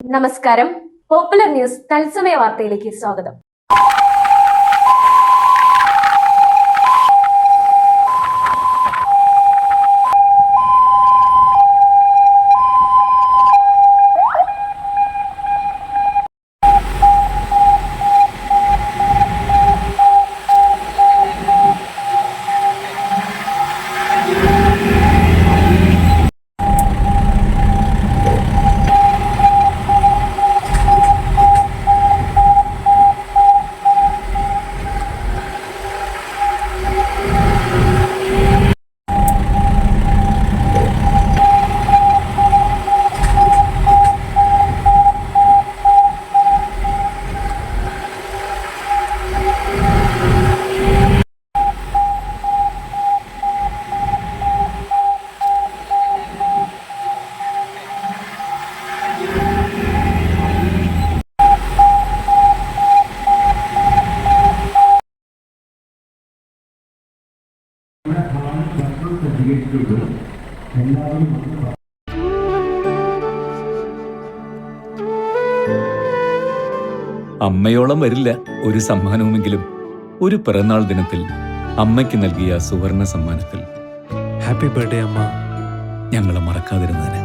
നമസ്കാരം. Popular news തത്സമയ വാർത്തയിലേക്ക് സ്വാഗതം. അമ്മയോളം വരില്ല ഒരു സമ്മാനവുമെങ്കിലും. ഒരു പിറന്നാൾ ദിനത്തിൽ അമ്മയ്ക്ക് നൽകിയ സുവർണ സമ്മാനത്തിൽ. ഹാപ്പി ബർത്ത്ഡേ അമ്മ. ഞങ്ങളെ മറക്കാതിരുന്നതിന്.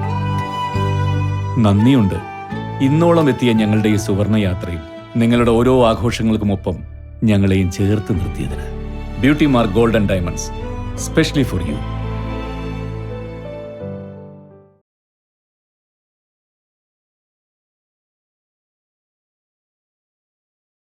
നന്ദിയുണ്ട്. ഇന്നോളം എത്തിയ ഞങ്ങളുടെ ഈ സുവർണ യാത്രയിൽ നിങ്ങളുടെ ഓരോ ആഘോഷങ്ങൾക്കുമൊപ്പം ഞങ്ങളെയും ചേർത്ത് നിർത്തിയതിന്. Beauty Mark Golden Diamonds specially for you